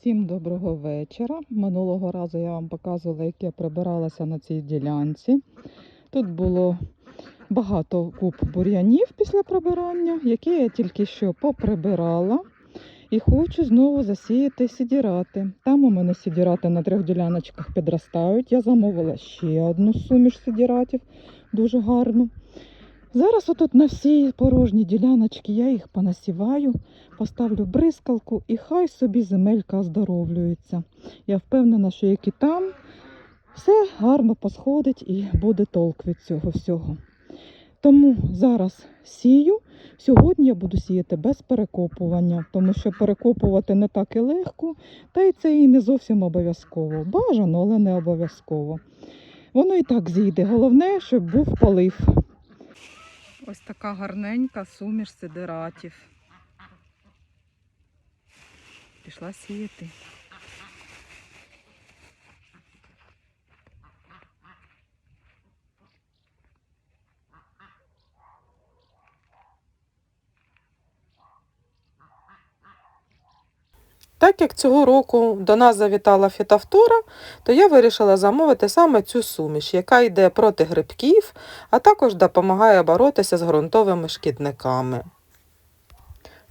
Всім доброго вечора. Минулого разу я вам показувала, як я прибиралася на цій ділянці. Тут було багато куб бур'янів після прибирання, які я тільки що поприбирала. І хочу знову засіяти сідірати. Там у мене сідірати на трьох діляночках підростають. Я замовила ще одну суміш сідіратів, дуже гарну. Зараз отут на всі порожні діляночки я їх понасіваю, поставлю бризкалку і хай собі земелька оздоровлюється. Я впевнена, що як і там, все гарно посходить і буде толк від цього всього. Тому зараз сію. Сьогодні я буду сіяти без перекопування, тому що перекопувати не так і легко, та й це і не зовсім обов'язково. Бажано, але не обов'язково. Воно і так зійде. Головне, щоб був полив. Ось така гарненька суміш сидератів. Пішла сіяти. Так як цього року до нас завітала фітофтора, то я вирішила замовити саме цю суміш, яка йде проти грибків, а також допомагає боротися з ґрунтовими шкідниками.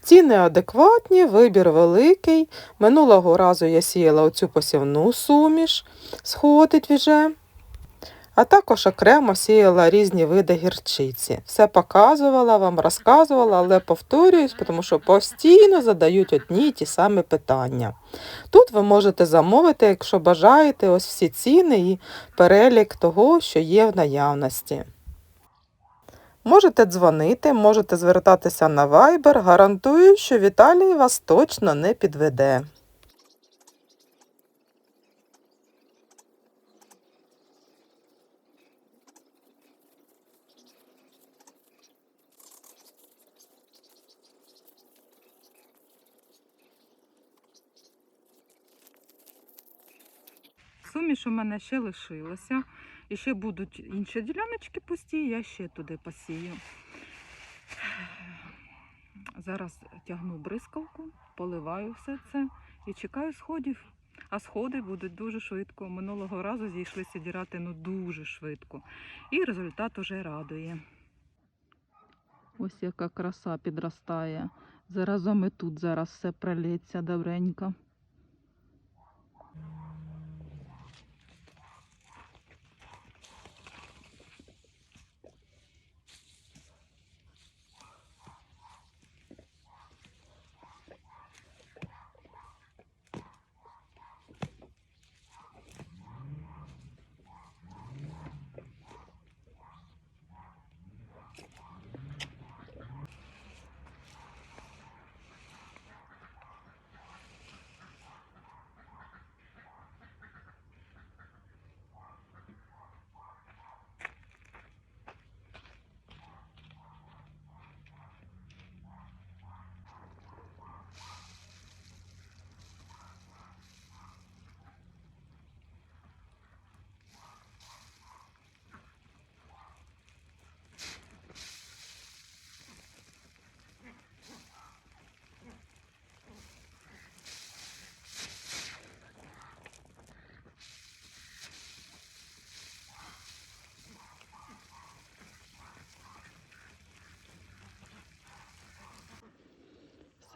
Ціни адекватні, вибір великий. Минулого разу я сіяла оцю посівну суміш, сходить вже. А також окремо сіяла різні види гірчиці. Все показувала вам, розказувала, але повторююсь, тому що постійно задають одні й ті самі питання. Тут ви можете замовити, якщо бажаєте, ось всі ціни і перелік того, що є в наявності. Можете дзвонити, можете звертатися на Viber. Гарантую, що Віталій вас точно не підведе. Суміш у мене ще лишилося. І ще будуть інші діляночки пусті, я ще туди посію. Зараз тягну бризкалку, поливаю все це і чекаю сходів. А сходи будуть дуже швидко. Минулого разу зійшли сідірати ну дуже швидко. І результат уже радує. Ось яка краса підростає. Заразом і тут зараз все пролється добренько.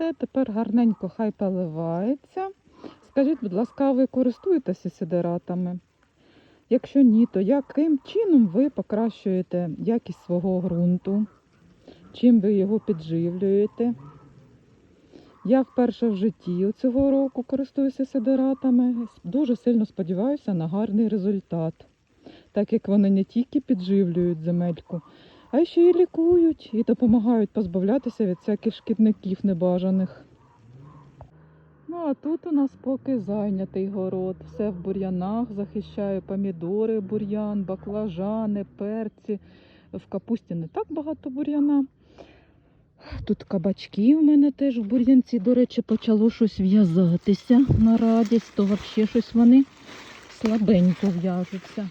Все, тепер гарненько хай поливається. Скажіть, будь ласка, ви користуєтеся сидератами? Якщо ні, то яким чином ви покращуєте якість свого ґрунту? Чим ви його підживлюєте? Я вперше в житті цього року користуюся сидератами. Дуже сильно сподіваюся на гарний результат, так як вони не тільки підживлюють земельку, а ще й лікують і допомагають позбавлятися від всяких шкідників небажаних. Ну а тут у нас поки зайнятий город. Все в бур'янах захищаю помідори, бур'ян, баклажани, перці. В капусті не так багато бур'яна. Тут кабачки у мене теж в бур'янці, до речі, почало щось в'язатися на радість, то взагалі щось вони слабенько в'яжуться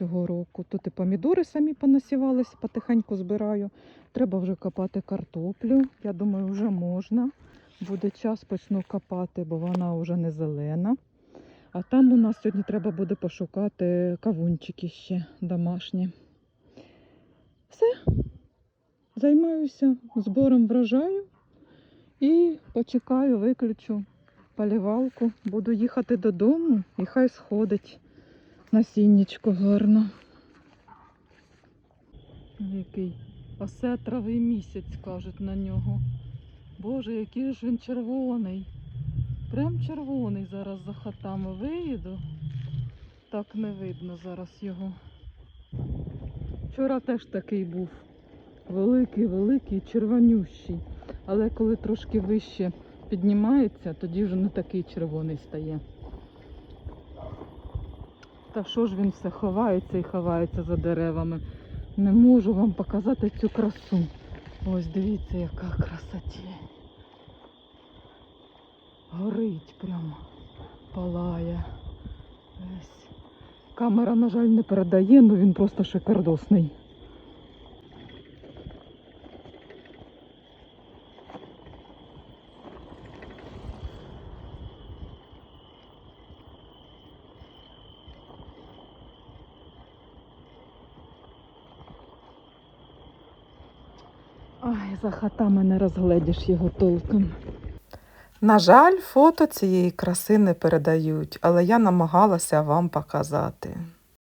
цього року. Тут і помідори самі понасівалися, потихеньку збираю. Треба вже копати картоплю. Я думаю, вже можна. буде час, почну копати, бо вона вже не зелена. А там у нас сьогодні треба буде пошукати кавунчики ще домашні. Все. Займаюся збором врожаю і почекаю, виключу полівалку. Буду їхати додому і хай сходить насіннячко гарно. Який осетровий місяць, кажуть на нього. Боже, який ж він червоний. Прям червоний зараз за хатами виїду. Так не видно зараз його. Вчора теж такий був. Великий, великий, червонющий. Але коли трошки вище піднімається, тоді вже не такий червоний стає. Та що ж він все ховається і ховається за деревами. Не можу вам показати цю красу. Ось дивіться, яка красоті. Горить прямо, палає. Камера, на жаль, не передає, але він просто шикардосний. Ай, за хатами не розгледіш його толком. На жаль, фото цієї краси не передають, але я намагалася вам показати.